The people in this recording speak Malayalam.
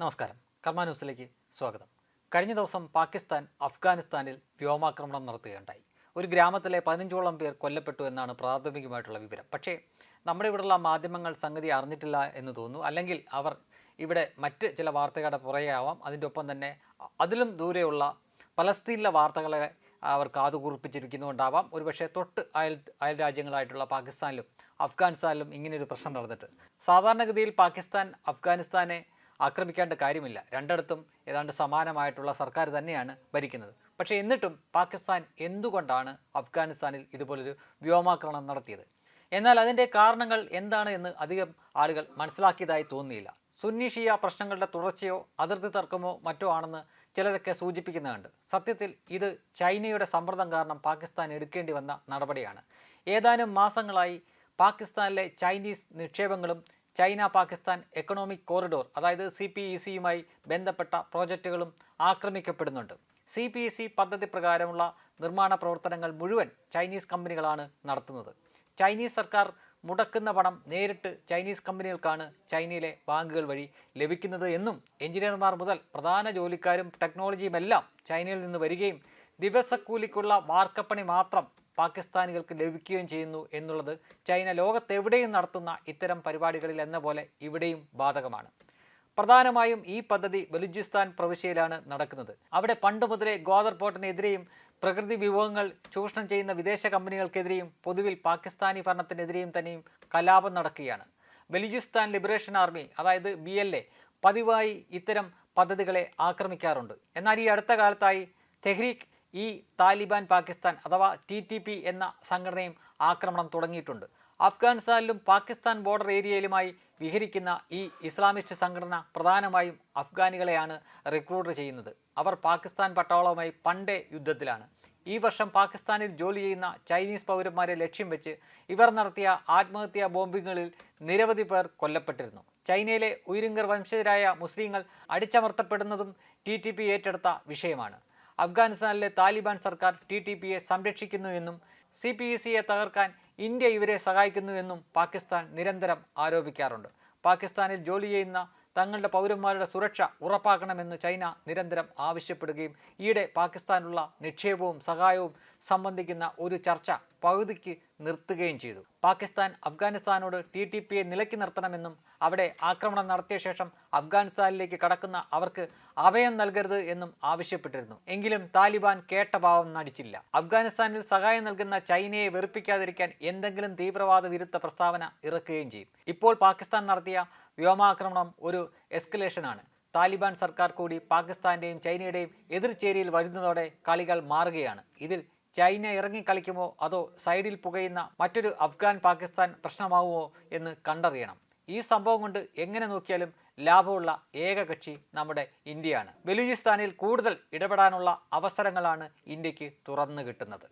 നമസ്കാരം. കർമ്മ ന്യൂസിലേക്ക് സ്വാഗതം. കഴിഞ്ഞ ദിവസം പാകിസ്ഥാൻ അഫ്ഗാനിസ്ഥാനിൽ വ്യോമാക്രമണം നടത്തുകയുണ്ടായി. ഒരു ഗ്രാമത്തിലെ പതിനഞ്ചോളം പേർ കൊല്ലപ്പെട്ടു എന്നാണ് പ്രാഥമികമായിട്ടുള്ള വിവരം. പക്ഷേ നമ്മുടെ ഇവിടെയുള്ള മാധ്യമങ്ങൾ സംഗതി അറിഞ്ഞിട്ടില്ല എന്ന് തോന്നുന്നു. അല്ലെങ്കിൽ അവർ ഇവിടെ മറ്റ് ചില വാർത്തകളുടെ പുറകെ ആവാം അതിന്റെ ഒപ്പം തന്നെ അതിലും ദൂരെയുള്ള പലസ്തീനിലെ വാർത്തകളെ അവർ കാതുകൂർപ്പിച്ചിരിക്കുന്നുകൊണ്ടാവാം ഒരുപക്ഷെ തൊട്ട് അയൽ അയൽ രാജ്യങ്ങളായിട്ടുള്ള പാകിസ്ഥാനിലും അഫ്ഗാനിസ്ഥാനിലും ഇങ്ങനെയൊരു പ്രശ്നം നടന്നിട്ട്. സാധാരണഗതിയിൽ പാകിസ്ഥാൻ അഫ്ഗാനിസ്ഥാനെ ആക്രമിക്കേണ്ട കാര്യമില്ല. രണ്ടിടത്തും ഏതാണ്ട് സമാനമായിട്ടുള്ള സർക്കാർ തന്നെയാണ് ഭരിക്കുന്നത്. പക്ഷേ എന്നിട്ടും പാകിസ്ഥാൻ എന്തുകൊണ്ടാണ് അഫ്ഗാനിസ്ഥാനിൽ ഇതുപോലൊരു വ്യോമാക്രമണം നടത്തിയത്? എന്നാൽ അതിന്റെ കാരണങ്ങൾ എന്താണ് എന്ന് അധികം ആളുകൾ മനസ്സിലാക്കിയതായി തോന്നിയില്ല. സുന്നി ഷിയ പ്രശ്നങ്ങളുടെ തുടർച്ചയോ അതിർത്തി തർക്കമോ മറ്റോ ആണെന്ന് ചിലരൊക്കെ സൂചിപ്പിക്കുന്നുണ്ട്. സത്യത്തിൽ ഇത് ചൈനയുടെ സമ്മർദ്ദം കാരണം പാകിസ്ഥാൻ എടുക്കേണ്ടി വന്ന നടപടിയാണ്. ഏതാനും മാസങ്ങളായി പാകിസ്ഥാനിലെ ചൈനീസ് നിക്ഷേപങ്ങളും ചൈന പാകിസ്ഥാൻ എക്കണോമിക് കോറിഡോർ അതായത് സി പി ഇ സിയുമായി ബന്ധപ്പെട്ട പ്രോജക്റ്റുകളും ആക്രമിക്കപ്പെടുന്നുണ്ട്. സി പി ഇ സി പദ്ധതി പ്രകാരമുള്ള നിർമ്മാണ പ്രവർത്തനങ്ങൾ മുഴുവൻ ചൈനീസ് കമ്പനികളാണ് നടത്തുന്നത്. ചൈനീസ് സർക്കാർ മുടക്കുന്ന പണം നേരിട്ട് ചൈനീസ് കമ്പനികൾക്കാണ് ചൈനയിലെ ബാങ്കുകൾ വഴി ലഭിക്കുന്നത് എന്നും എഞ്ചിനീയർമാർ മുതൽ പ്രധാന ജോലിക്കാരും ടെക്നോളജിയുമെല്ലാം ചൈനയിൽ നിന്ന് വരികയും ദിവസക്കൂലിക്കുള്ള വാർക്കപ്പണി മാത്രം പാകിസ്ഥാനികൾക്ക് ലഭിക്കുകയും ചെയ്യുന്നു എന്നുള്ളത് ചൈന ലോകത്തെവിടെയും നടത്തുന്ന ഇത്തരം പരിപാടികളിൽ എന്ന പോലെ ഇവിടെയും ബാധകമാണ്. പ്രധാനമായും ഈ പദ്ധതി ബലുചിസ്ഥാൻ പ്രവിശ്യയിലാണ് നടക്കുന്നത്. അവിടെ പണ്ട് മുതലേ ഗോദർ പോർട്ടിനെതിരെയും പ്രകൃതി വിഭവങ്ങൾ ചൂഷണം ചെയ്യുന്ന വിദേശ കമ്പനികൾക്കെതിരെയും പൊതുവിൽ പാകിസ്ഥാനി ഭരണത്തിനെതിരെയും തന്നെയും കലാപം നടക്കുകയാണ്. ബലുചിസ്ഥാൻ ലിബറേഷൻ ആർമി അതായത് ബി എൽ എ പതിവായി ഇത്തരം പദ്ധതികളെ ആക്രമിക്കാറുണ്ട്. എന്നാൽ ഈ അടുത്ത കാലത്തായി തെഹ്രീക്ക് ഈ താലിബാൻ പാകിസ്ഥാൻ അഥവാ ടി ടി പി എന്ന സംഘടനയും ആക്രമണം തുടങ്ങിയിട്ടുണ്ട്. അഫ്ഗാനിസ്ഥാനിലും പാകിസ്ഥാൻ ബോർഡർ ഏരിയയിലുമായി വിഹരിക്കുന്ന ഈ ഇസ്ലാമിസ്റ്റ് സംഘടന പ്രധാനമായും അഫ്ഗാനികളെയാണ് റിക്രൂട്ട് ചെയ്യുന്നത്. അവർ പാകിസ്ഥാൻ പട്ടാളവുമായി പണ്ടേ യുദ്ധത്തിലാണ്. ഈ വർഷം പാകിസ്ഥാനിൽ ജോലി ചെയ്യുന്ന ചൈനീസ് പൗരന്മാരെ ലക്ഷ്യം വെച്ച് ഇവർ നടത്തിയ ആത്മഹത്യാ ബോംബിങ്ങുകളിൽ നിരവധി പേർ കൊല്ലപ്പെട്ടിരുന്നു. ചൈനയിലെ ഉയരുങ്കർ വംശജരായ മുസ്ലിങ്ങൾ അടിച്ചമർത്തപ്പെടുന്നതും ടി ഏറ്റെടുത്ത വിഷയമാണ്. അഫ്ഗാനിസ്ഥാനിലെ താലിബാൻ സർക്കാർ ടി ടി പിയെ സംരക്ഷിക്കുന്നു എന്നും സി പി ഇ സിയെ തകർക്കാൻ ഇന്ത്യ ഇവരെ സഹായിക്കുന്നുവെന്നും പാകിസ്ഥാൻ നിരന്തരം ആരോപിക്കാറുണ്ട്. പാകിസ്ഥാനിൽ ജോലി ചെയ്യുന്ന തങ്ങളുടെ പൗരന്മാരുടെ സുരക്ഷ ഉറപ്പാക്കണമെന്ന് ചൈന നിരന്തരം ആവശ്യപ്പെടുകയും ഈയിടെ പാകിസ്ഥാനുള്ള നിക്ഷേപവും സഹായവും സംബന്ധിക്കുന്ന ഒരു ചർച്ച പകുതിക്ക് നിർത്തുകയും ചെയ്തു. പാകിസ്ഥാൻ അഫ്ഗാനിസ്ഥാനോട് ടി ടി പിയെ നിലക്കി നിർത്തണമെന്നും അവിടെ ആക്രമണം നടത്തിയ ശേഷം അഫ്ഗാനിസ്ഥാനിലേക്ക് കടക്കുന്ന അവർക്ക് അഭയം നൽകരുത് എന്നും ആവശ്യപ്പെട്ടിരുന്നു. എങ്കിലും താലിബാൻ കേട്ട ഭാവം നടിച്ചില്ല. അഫ്ഗാനിസ്ഥാനിൽ സഹായം നൽകുന്ന ചൈനയെ വെറുപ്പിക്കാതിരിക്കാൻ എന്തെങ്കിലും തീവ്രവാദ വിരുദ്ധ പ്രസ്താവന ഇറക്കുകയും ചെയ്യും. ഇപ്പോൾ പാകിസ്ഥാൻ നടത്തിയ വ്യോമാക്രമണം ഒരു എസ്കലേഷനാണ് താലിബാൻ സർക്കാർ കൂടി പാകിസ്ഥാന്റെയും ചൈനയുടെയും എതിർചേരിയിൽ വരുന്നതോടെ കളികൾ മാറുകയാണ്. ഇതിൽ ചൈന ഇറങ്ങിക്കളിക്കുമോ അതോ സൈഡിൽ പുകയുന്ന മറ്റൊരു അഫ്ഗാൻ പാകിസ്ഥാൻ പ്രശ്നമാവുമോ എന്ന് കണ്ടറിയണം. ഈ സംഭവം കൊണ്ട് എങ്ങനെ നോക്കിയാലും ലാഭമുള്ള ഏക കക്ഷി നമ്മുടെ ഇന്ത്യയാണ്. ബലൂചിസ്ഥാനിൽ കൂടുതൽ ഇടപെടാനുള്ള അവസരങ്ങളാണ് ഇന്ത്യയ്ക്ക് തുറന്നു കിട്ടുന്നത്.